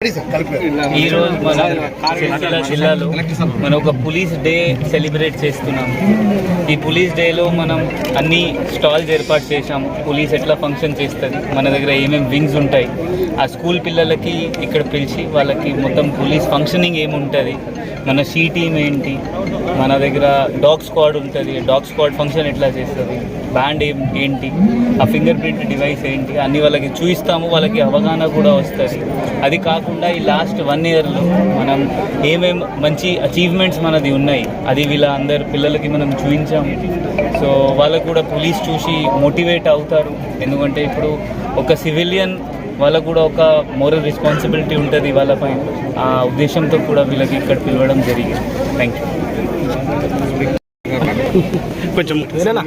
ఈ రోజు మన సిరిసిల్ల జిల్లాలో మనం ఒక పోలీస్ డే సెలబ్రేట్ చేస్తున్నాం. ఈ పోలీస్ డేలో మనం అన్ని స్టాల్స్ ఏర్పాటు చేశాం. పోలీస్ ఎట్లా ఫంక్షన్ చేస్తుంది? మన దగ్గర ఏమేమి వింగ్స్ ఉంటాయి? ఆ స్కూల్ పిల్లలకి ఇక్కడ పిలిచి వాళ్ళకి మొత్తం పోలీస్ ఫంక్షనింగ్ ఏముంటుంది? మన షీ టీమ్ ఏంటి? మన దగ్గర డాగ్ స్క్వాడ్ ఉంటుంది. డాగ్ స్క్వాడ్ ఫంక్షన్ ఎట్లా చేస్తుంది? బ్యాండ్ ఏం ఏంటి? ఆ ఫింగర్ ప్రింట్ డివైస్ ఏంటి? అన్నీ వాళ్ళకి చూపిస్తాము వాళ్ళకి అవగాహన కూడా వస్తుంది. అది కాకుండా ఈ లాస్ట్ వన్ ఇయర్లో మనం ఏమేం మంచి అచీవ్మెంట్స్ మనది ఉన్నాయి. అది వీళ్ళ అందరు పిల్లలకి మనం చూపించాము సో వాళ్ళకు కూడా పోలీస్ చూసి మోటివేట్ అవుతారు. ఎందుకంటే ఇప్పుడు ఒక సివిలియన్ వాళ్ళకు కూడా ఒక మోరల్ రెస్పాన్సిబిలిటీ ఉంటుంది వాళ్ళపై ఆ ఉద్దేశంతో కూడా వీళ్ళకి ఇక్కడ పిలవడం జరిగింది. థ్యాంక్ యూ కొంచెం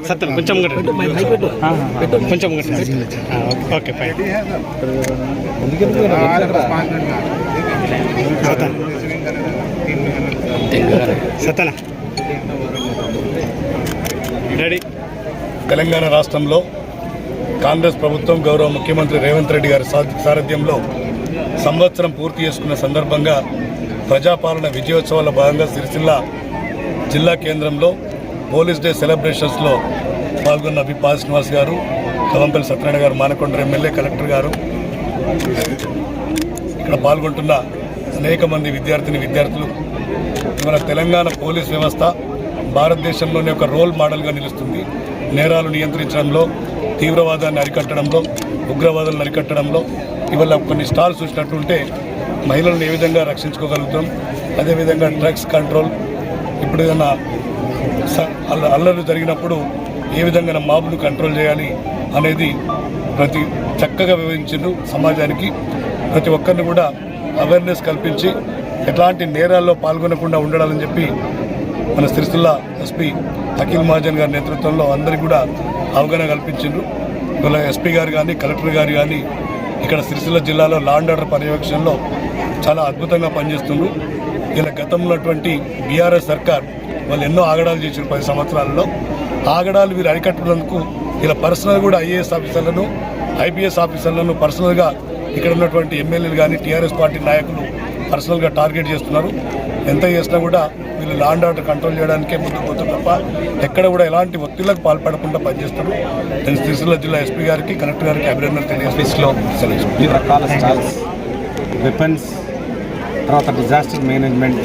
సత్యం కొంచెం. కొంచెం ఓకే ఫైన్. సతన రెడీ తెలంగాణ రాష్ట్రంలో కాంగ్రెస్ ప్రభుత్వం గౌరవ ముఖ్యమంత్రి రేవంత్ రెడ్డి గారి సారథ్యంలో సంవత్సరం పూర్తి చేసుకున్న సందర్భంగా ప్రజాపాలన విజయోత్సవాల భాగంగా సిరిసిల్ల జిల్లా కేంద్రంలో పోలీస్ డే సెలబ్రేషన్స్లో పాల్గొన్న బి పా శ్రీనివాస్ గారు కవంపల్లి సత్యనారాయణ గారు మానకొండ ఎమ్మెల్యే కలెక్టర్ గారు. ఇక్కడ పాల్గొంటున్న అనేక మంది విద్యార్థిని విద్యార్థులు. మన తెలంగాణ పోలీస్ వ్యవస్థ భారతదేశంలోనే ఒక రోల్ మోడల్గా నిలుస్తుంది. నేరాలు నియంత్రించడంలో తీవ్రవాదాన్ని అరికట్టడంలో ఉగ్రవాదాలను అరికట్టడంలో ఇవాళ కొన్ని స్టాల్స్ చూసినట్టుంటే మహిళలను ఏ విధంగా రక్షించుకోగలుగుతాం? అదేవిధంగా డ్రగ్స్ కంట్రోల్ ఇప్పుడు ఏదైనా స- అల్ల అల్లర్లు జరిగినప్పుడు ఏ విధంగా మాబును కంట్రోల్ చేయాలి అనేది ప్రతి చక్కగా వివరించిండ్రు సమాజానికి. ప్రతి ఒక్కరిని కూడా అవేర్నెస్ కల్పించి ఎట్లాంటి నేరాల్లో పాల్గొనకుండా ఉండాలని చెప్పి మన సిరిసిల్ల ఎస్పీ అఖిల్ మహాజన్ గారి నేతృత్వంలో అందరికీ కూడా అవగాహన కల్పించిండ్రు. ఇవాళ ఎస్పీ గారు కానీ కలెక్టర్ గారు కానీ ఇక్కడ సిరిసిల్ల జిల్లాలో లాండ్ ఆర్డర్ పర్యవేక్షణలో చాలా అద్భుతంగా పనిచేస్తుండ్రు. ఇలా గతంలో ఉన్నటువంటి బీఆర్ఎస్ సర్కార్ వాళ్ళు ఎన్నో ఆగడాలు చేసిన పది సంవత్సరాలలో. ఆగడాలు వీరు అరికట్టినందుకు ఇలా పర్సనల్ కూడా ఐఏఎస్ ఆఫీసర్లను ఐపీఎస్ ఆఫీసర్లను పర్సనల్గా ఇక్కడ ఉన్నటువంటి ఎమ్మెల్యేలు కానీ టీఆర్ఎస్ పార్టీ నాయకులు పర్సనల్గా టార్గెట్ చేస్తున్నారు. ఎంత చేసినా కూడా వీళ్ళు లాండ్ ఆర్డర్ కంట్రోల్ చేయడానికే ముందుకు పోతారు తప్ప ఎక్కడ కూడా ఎలాంటి ఒత్తిళ్ళకు పాల్పడకుండా పనిచేస్తారు. నేను సిరిసిల్ల జిల్లా ఎస్పీ గారికి కలెక్టర్ గారికి అభినందనలు తెలియజేస్తూ రకాల వెపన్స్ తర్వాత డిజాస్టర్ మేనేజ్మెంట్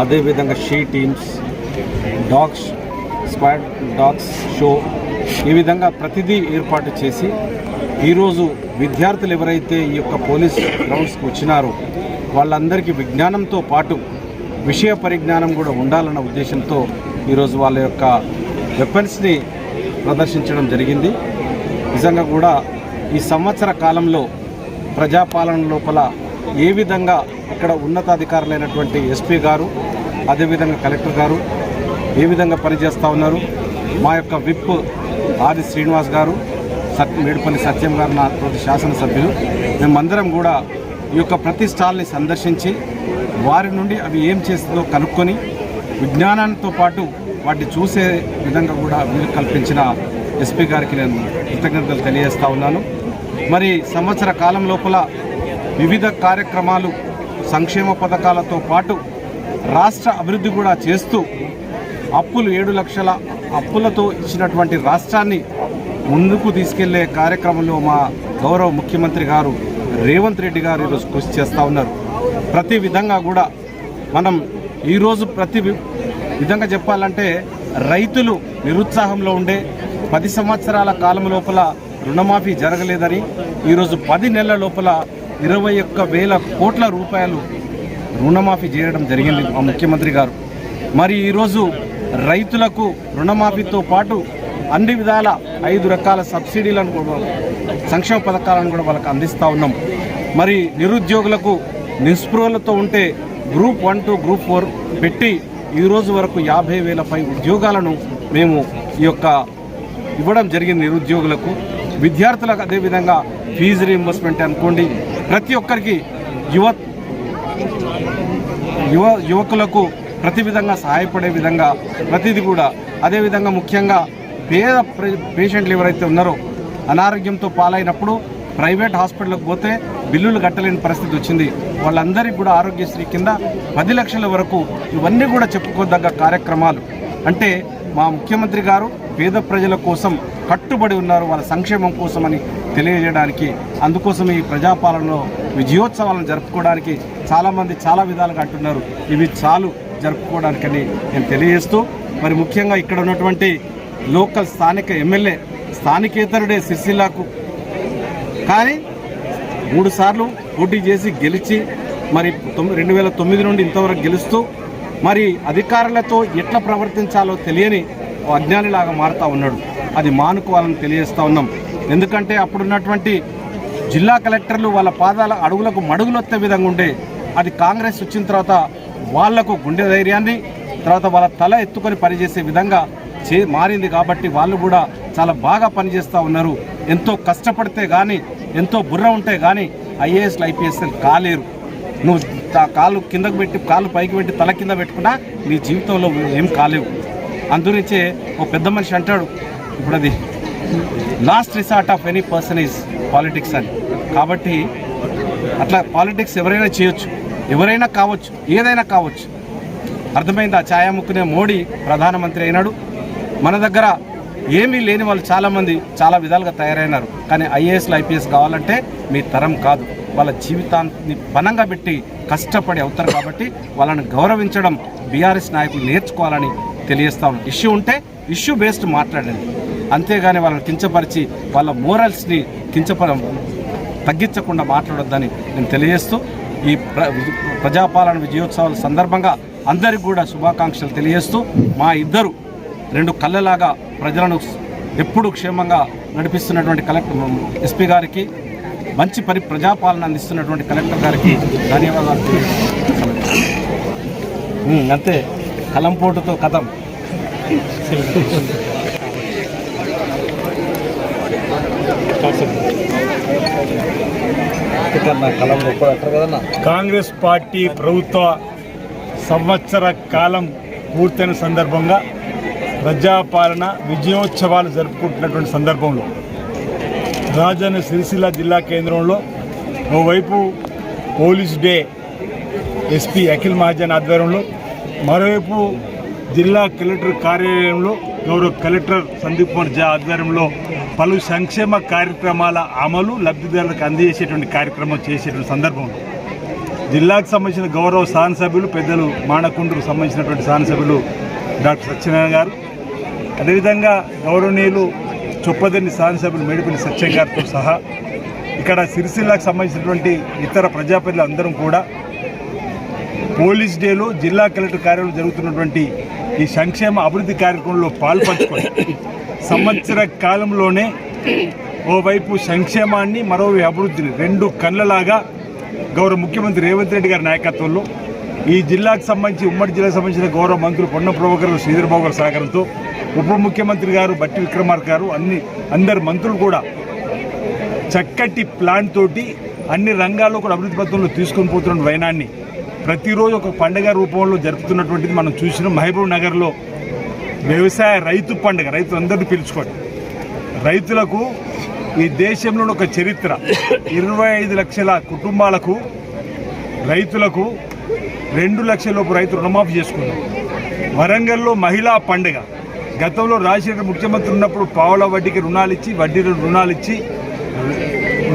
అదేవిధంగా she teams dogs squad dogs show ఈ విధంగా ప్రతిదీ ఏర్పాటు చేసి ఈరోజు విద్యార్థులు ఎవరైతే ఈ యొక్క పోలీస్ గ్రౌండ్స్కి వచ్చినారో వాళ్ళందరికీ విజ్ఞానంతో పాటు విషయ పరిజ్ఞానం కూడా ఉండాలన్న ఉద్దేశంతో ఈరోజు వాళ్ళ యొక్క వెపన్స్ని ప్రదర్శించడం జరిగింది. నిజంగా కూడా ఈ సంవత్సర కాలంలో ప్రజాపాలన లోపల ఏ విధంగా ఇక్కడ ఉన్నతాధికారులైనటువంటి ఎస్పీ గారు అదేవిధంగా కలెక్టర్ గారు ఏ విధంగా పనిచేస్తూ ఉన్నారు? మా యొక్క విప్ ఆది శ్రీనివాస్ గారు సత్ మేడుపల్లి సత్యం గారు నా శాసనసభ్యులు. మేమందరం కూడా ఈ యొక్క ప్రతి స్టాల్ని సందర్శించి వారి నుండి అవి ఏం చేస్తుందో కనుక్కొని విజ్ఞానంతో పాటు వాటిని చూసే విధంగా కూడా వీలు కల్పించిన ఎస్పీ గారికి నేను కృతజ్ఞతలు తెలియజేస్తా ఉన్నాను. మరి సంవత్సర కాలం లోపల వివిధ కార్యక్రమాలు సంక్షేమ పథకాలతో పాటు రాష్ట్ర అభివృద్ధి కూడా చేస్తూ అప్పులు ఏడు లక్షల అప్పులతో ఇచ్చినటువంటి రాష్ట్రాన్ని ముందుకు తీసుకెళ్ళే కార్యక్రమంలో మా గౌరవ ముఖ్యమంత్రి గారు రేవంత్ రెడ్డి గారు ఈరోజు కృషి చేస్తూ ఉన్నారు. ప్రతి విధంగా కూడా మనం ఈరోజు ప్రతి విధంగా చెప్పాలంటే రైతులు నిరుత్సాహంలో ఉండే పది సంవత్సరాల కాలం లోపల రుణమాఫీ జరగలేదని ఈరోజు పది నెలల లోపల ఇరవై ఒక్క వేల కోట్ల రూపాయలు రుణమాఫీ చేయడం జరిగింది మా ముఖ్యమంత్రి గారు. మరి ఈరోజు రైతులకు రుణమాఫీతో పాటు అన్ని విధాల ఐదు రకాల సబ్సిడీలను కూడా సంక్షేమ పథకాలను కూడా వాళ్ళకి అందిస్తూ ఉన్నాం. మరి నిరుద్యోగులకు నిస్పృహలతో ఉంటే group one two group four పెట్టి ఈరోజు వరకు యాభై వేల పై ఉద్యోగాలను మేము ఈ యొక్క ఇవ్వడం జరిగింది నిరుద్యోగులకు. విద్యార్థులకు అదేవిధంగా ఫీజు రీయింబర్స్మెంట్ అనుకోండి. ప్రతి ఒక్కరికి యువ యువ యువకులకు ప్రతి విధంగా సహాయపడే విధంగా ప్రతిదీ కూడా. అదేవిధంగా ముఖ్యంగా పేద ప్ర- పేషెంట్లు ఎవరైతే ఉన్నారో అనారోగ్యంతో పాలైనప్పుడు ప్రైవేట్ హాస్పిటల్కి పోతే బిల్లులు కట్టలేని పరిస్థితి వచ్చింది. వాళ్ళందరికీ కూడా ఆరోగ్యశ్రీ కింద పది లక్షల వరకు ఇవన్నీ కూడా చెప్పుకోదగ్గ కార్యక్రమాలు. అంటే మా ముఖ్యమంత్రి గారు పేద ప్రజల కోసం కట్టుబడి ఉన్నారు వాళ్ళ సంక్షేమం కోసమని తెలియజేయడానికి. అందుకోసం ఈ ప్రజాపాలనలో విజయోత్సవాలను జరుపుకోవడానికి చాలామంది చాలా విధాలుగా అంటున్నారు. ఇవి చాలు జరుపుకోవడానికని నేను తెలియజేస్తూ మరి ముఖ్యంగా ఇక్కడ ఉన్నటువంటి లోకల్ స్థానిక ఎమ్మెల్యే స్థానికేతరుడే సిరిసిల్లాకు. కానీ మూడు సార్లు పోటీ చేసి గెలిచి మరి రెండు వేల తొమ్మిది నుండి ఇంతవరకు గెలుస్తూ మరి అధికారులతో ఎట్లా ప్రవర్తించాలో తెలియని అజ్ఞానిలాగా మారుతూ ఉన్నాడు. అది మానుకోవాలని తెలియజేస్తూ ఉన్నాం. ఎందుకంటే అప్పుడున్నటువంటి జిల్లా కలెక్టర్లు వాళ్ళ పాదాల అడుగులకు మడుగులొత్తే విధంగా ఉండే అది కాంగ్రెస్ వచ్చిన తర్వాత వాళ్ళకు గుండె ధైర్యాన్ని తర్వాత వాళ్ళ తల ఎత్తుకొని పనిచేసే విధంగా చే మారింది కాబట్టి వాళ్ళు కూడా చాలా బాగా పనిచేస్తూ ఉన్నారు. ఎంతో కష్టపడితే కానీ ఎంతో బుర్ర ఉంటే కానీ ఐఏఎస్లు ఐపీఎస్లు కాలేరు. నువ్వు కాలు కిందకు పెట్టి కాలు పైకి పెట్టి తల కింద పెట్టుకున్నా నీ జీవితంలో ఏం కాలేవు. అందునుంచే ఓ పెద్ద మనిషి అంటాడు ఇప్పుడు అది last resort of any person is politics అని. కాబట్టి అట్లా పాలిటిక్స్ ఎవరైనా చేయొచ్చు. ఎవరైనా కావచ్చు ఏదైనా కావచ్చు. అర్థమైంది? ఆ ఛాయాముక్కునే మోడీ ప్రధానమంత్రి అయినాడు. మన దగ్గర ఏమీ లేని వాళ్ళు చాలామంది చాలా విధాలుగా తయారైనారు. కానీ ఐఏఎస్లు ఐపీఎస్ కావాలంటే మీ తరం కాదు. వాళ్ళ జీవితాన్ని పనంగా పెట్టి కష్టపడి అవుతారు కాబట్టి వాళ్ళని గౌరవించడం బీఆర్ఎస్ నాయకులు నేర్చుకోవాలని తెలియజేస్తాం ఇష్యూ ఉంటే ఇష్యూ బేస్డ్ మాట్లాడండి. అంతేగాని వాళ్ళని కించపరిచి వాళ్ళ మోరల్స్ని కించపర తగ్గించకుండా మాట్లాడొద్దని నేను తెలియజేస్తూ ఈ ప్ర ప్రజాపాలన విజయోత్సవాల సందర్భంగా అందరికి కూడా శుభాకాంక్షలు తెలియజేస్తూ మా ఇద్దరు రెండు కళ్ళలాగా ప్రజలను ఎప్పుడు క్షేమంగా నడిపిస్తున్నటువంటి కలెక్టర్ ఎస్పీ గారికి మంచి పరి ప్రజాపాలన అందిస్తున్నటువంటి కలెక్టర్ గారికి ధన్యవాదాలు అంతే. కలంపోటుతో కథం. కాంగ్రెస్ పార్టీ ప్రభుత్వ సంవత్సర కాలం పూర్తయిన సందర్భంగా ప్రజాపాలన విజయోత్సవాలు జరుపుకుంటున్నటువంటి సందర్భంలో రాజన్న సిరిసిల్ల జిల్లా కేంద్రంలో ఓవైపు police day SP Akhil Mahajan ఆధ్వర్యంలో మరోవైపు జిల్లా కలెక్టర్ కార్యాలయంలో గౌరవ కలెక్టర్ సందీప్ కుమార్ జా ఆధ్వర్యంలో పలు సంక్షేమ కార్యక్రమాల అమలు లబ్ధిదారులకు అందజేసేటువంటి కార్యక్రమం చేసేటువంటి సందర్భంలో జిల్లాకు సంబంధించిన గౌరవ శాసనసభ్యులు పెద్దలు మానకుండ్రుకు సంబంధించినటువంటి శాసనసభ్యులు డాక్టర్ సత్యనారాయణ గారు అదేవిధంగా గౌరవనీయులు చొప్పదండి శాసనసభ్యులు మేడిపల్లి సత్యం గారితో సహా ఇక్కడ సిరిసిల్లాకు సంబంధించినటువంటి ఇతర ప్రజాప్రతినిధులు అందరం కూడా పోలీస్ డేలో జిల్లా కలెక్టర్ కార్యాలయంలో జరుగుతున్నటువంటి ఈ సంక్షేమ అభివృద్ధి కార్యక్రమంలో పాల్పంచుకొని సంవత్సర కాలంలోనే ఓవైపు సంక్షేమాన్ని మరోవైపు అభివృద్ధిని రెండు కళ్ళలాగా గౌరవ ముఖ్యమంత్రి రేవంత్ రెడ్డి గారి నాయకత్వంలో ఈ జిల్లాకు సంబంధించి ఉమ్మడి జిల్లాకు సంబంధించిన గౌరవ మంత్రులు పొన్న ప్రభాకర్ గారు, శ్రీధర్ బాబు గారి సహకారంతో ఉప ముఖ్యమంత్రి గారు బట్టి విక్రమార్క గారు అన్ని అందరు మంత్రులు కూడా చక్కటి ప్లాన్ తోటి అన్ని రంగాల్లో కూడా అభివృద్ధి పథంలో తీసుకొని పోతున్న వైనాన్ని ప్రతిరోజు ఒక పండుగ రూపంలో జరుపుతున్నటువంటిది మనం చూసినాం. మహబూబ్ నగర్లో వ్యవసాయ రైతు పండుగ రైతులందరినీ పిలుచుకోండి రైతులకు ఈ దేశంలో ఒక చరిత్ర. ఇరవై ఐదు లక్షల కుటుంబాలకు రైతులకు రెండు లక్షల లోపు రైతు రుణమాఫీ చేసుకున్నారు. వరంగల్లో మహిళా పండుగ. గతంలో రాజశేఖర ముఖ్యమంత్రి ఉన్నప్పుడు పావుల వడ్డీకి రుణాలు ఇచ్చి వడ్డీ రుణాలు ఇచ్చి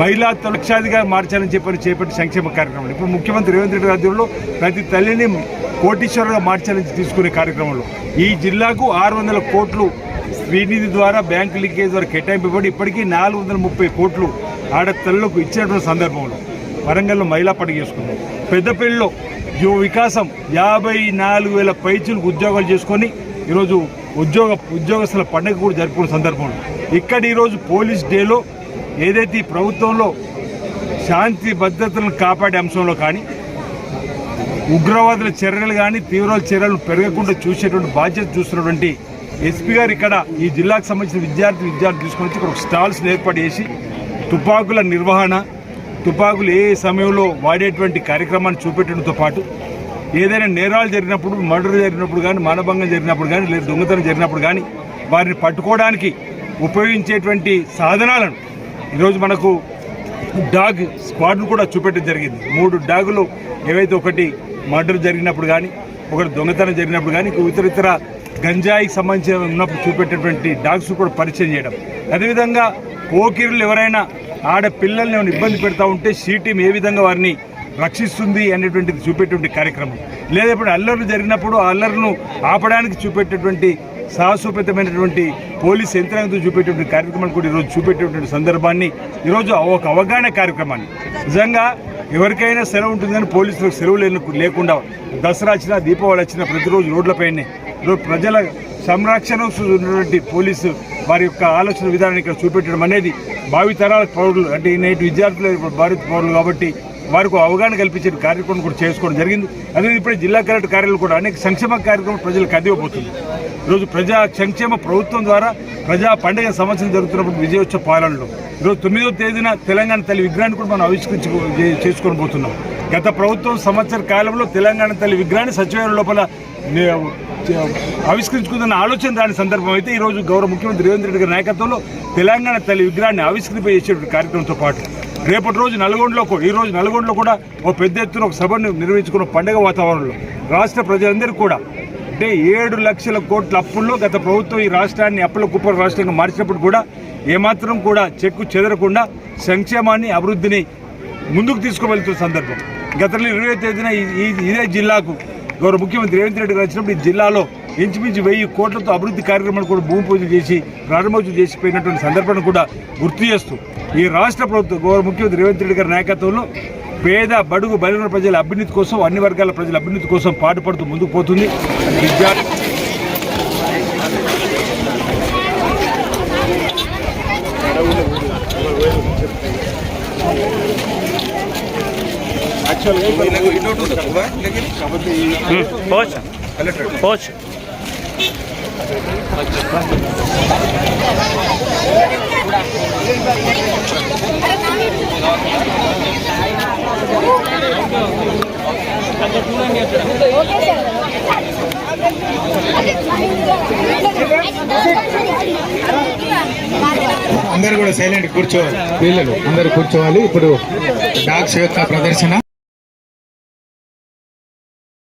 మహిళా లక్షాధిగా మార్చాలని చెప్పని చేపట్టి సంక్షేమ కార్యక్రమాలు ఇప్పుడు ముఖ్యమంత్రి రేవంత్ రెడ్డి ఆధ్వర్యంలో ప్రతి తల్లిని కోటీశ్వరుగా మార్చాలని తీసుకునే కార్యక్రమంలో. ఈ జిల్లాకు ఆరు వందల కోట్లు శ్రీనిధి ద్వారా బ్యాంకు లీకేజ్ ద్వారా కేటాయింపబడి ఇప్పటికీ నాలుగు వందల ముప్పై కోట్లు ఆడతల్లకు ఇచ్చినటువంటి సందర్భంలో వరంగల్లో మహిళా పండుగ చేసుకున్నాం. పెద్దపల్లిలో యువ వికాసం యాభై నాలుగు వేల పైచులకు ఉద్యోగాలు చేసుకొని ఈరోజు ఉద్యోగ ఉద్యోగస్తుల పండుగ కూడా జరుపుకున్న సందర్భంలో ఇక్కడ ఈరోజు పోలీస్ డేలో ఏదైతే ఈ ప్రభుత్వంలో శాంతి భద్రతలను కాపాడే అంశంలో కానీ ఉగ్రవాదుల చర్యలు కానీ తీవ్రవాద చర్యలు పెరగకుండా చూసేటువంటి బాధ్యత చూస్తున్నటువంటి ఎస్పీ గారు ఇక్కడ ఈ జిల్లాకు సంబంధించిన విద్యార్థి విద్యార్థులు తీసుకొని వచ్చి ఇక్కడ ఒక స్టాల్స్ ఏర్పాటు చేసి తుపాకుల నిర్వహణ తుపాకులు ఏ సమయంలో వాడేటువంటి కార్యక్రమాన్ని చూపెట్టడంతో పాటు ఏదైనా నేరాలు జరిగినప్పుడు మర్డర్ జరిగినప్పుడు కానీ మానభంగం జరిగినప్పుడు కానీ లేదా దొంగతనం జరిగినప్పుడు కానీ వారిని పట్టుకోవడానికి ఉపయోగించేటువంటి సాధనాలను ఈరోజు మనకు డాగ్ స్క్వాడ్ను కూడా చూపెట్టడం జరిగింది. మూడు డాగులు ఏవైతే ఒకటి మర్డర్ జరిగినప్పుడు కానీ ఒకటి దొంగతనం జరిగినప్పుడు కానీ ఇతర ఇతర గంజాయికి సంబంధించిన ఉన్నప్పుడు చూపెట్టేటువంటి డాగ్స్ కూడా పరిచయం చేయడం. అదేవిధంగా పోకిరులు ఎవరైనా ఆడపిల్లల్ని ఏమైనా ఇబ్బంది పెడతా ఉంటే సీ టీం ఏ విధంగా వారిని రక్షిస్తుంది అనేటువంటిది చూపేటువంటి కార్యక్రమం. లేదా ఇప్పుడు అల్లర్లు జరిగినప్పుడు ఆ అల్లర్లను ఆపడానికి చూపెట్టేటువంటి సాహసోపేతమైనటువంటి పోలీస్ యంత్రాంగంతో చూపేటువంటి కార్యక్రమాన్ని కూడా ఈరోజు చూపెట్టేటువంటి సందర్భాన్ని ఈరోజు ఒక అవగాహన కార్యక్రమాన్ని. నిజంగా ఎవరికైనా సెలవు ఉంటుందని పోలీసులకు సెలవు లేకుండా దసరా వచ్చినా దీపావళి వచ్చినా ప్రతిరోజు రోడ్లపైనే ప్రజల సంరక్షణ ఉన్నటువంటి పోలీసు వారి యొక్క ఆలోచన విధానాన్ని ఇక్కడ చూపెట్టడం అనేది భావితరాల పౌరులు అంటే నేటి విద్యార్థులు భారత పౌరులు కాబట్టి వారికి అవగాహన కల్పించే కార్యక్రమం కూడా చేసుకోవడం జరిగింది. అదే ఇప్పుడే జిల్లా కలెక్టర్ కార్యాలయం కూడా అనేక సంక్షేమ కార్యక్రమం ప్రజలకు అందివ్వబోతుంది. ఈరోజు ప్రజా సంక్షేమ ప్రభుత్వం ద్వారా ప్రజా పండుగ సంవత్సరం జరుగుతున్నప్పుడు విజయోత్సవ పాలనలో ఈరోజు తొమ్మిదో తేదీన తెలంగాణ తల్లి విగ్రహాన్ని కూడా మనం ఆవిష్కరించి చేసుకొని పోతున్నాం. గత ప్రభుత్వం సంవత్సర కాలంలో తెలంగాణ తల్లి విగ్రహాన్ని సచివాలయం లోపల ఆవిష్కరించుకుందన్న ఆలోచన రాని సందర్భం అయితే ఈరోజు గౌరవ ముఖ్యమంత్రి రేవంత్ రెడ్డి గారి నాయకత్వంలో తెలంగాణ తల్లి విగ్రహాన్ని ఆవిష్కరింపజేసేటువంటి కార్యక్రమంతో పాటు రేపటి రోజు నల్గొండలో ఈ రోజు నల్గొండలో కూడా ఓ పెద్ద ఎత్తున ఒక సభను నిర్వహించుకున్న పండుగ వాతావరణంలో రాష్ట్ర ప్రజలందరూ కూడా. అంటే ఏడు లక్షల కోట్ల అప్పుల్లో గత ప్రభుత్వం ఈ రాష్ట్రాన్ని అప్పుల కుప్పల రాష్ట్రంగా మార్చినప్పుడు కూడా ఏమాత్రం కూడా చెక్కు చెదరకుండా సంక్షేమాన్ని అభివృద్ధిని ముందుకు తీసుకువెళ్తున్న సందర్భం. గతంలో ఇరవై తేదీన ఈ- ఇదే జిల్లాకు గౌరవ ముఖ్యమంత్రి రేవంత్ రెడ్డి గారు వచ్చినప్పుడు ఈ జిల్లాలో ఇంచుమించు వెయ్యి కోట్లతో అభివృద్ధి కార్యక్రమాలు కూడా భూమి పూజ చేసి ప్రారంభోత్సవం చేసిపోయినటువంటి సందర్భాన్ని కూడా గుర్తు చేస్తూ ఈ రాష్ట్ర ప్రభుత్వం గౌరవ ముఖ్యమంత్రి రేవంత్ రెడ్డి గారి నాయకత్వంలో పేద బడుగు బలిన ప్రజల అభ్యున్నతి కోసం అన్ని వర్గాల ప్రజల అభ్యున్నతి కోసం పాటుపడుతూ ముందుకు పోతుంది. విద్యార్థి పోవచ్చు. అందరు కూడా సైలెంట్ కూర్చోవాలి. పిల్లలు అందరు కూర్చోవాలి. ఇప్పుడు డాగ్స్ యొక్క ప్రదర్శన.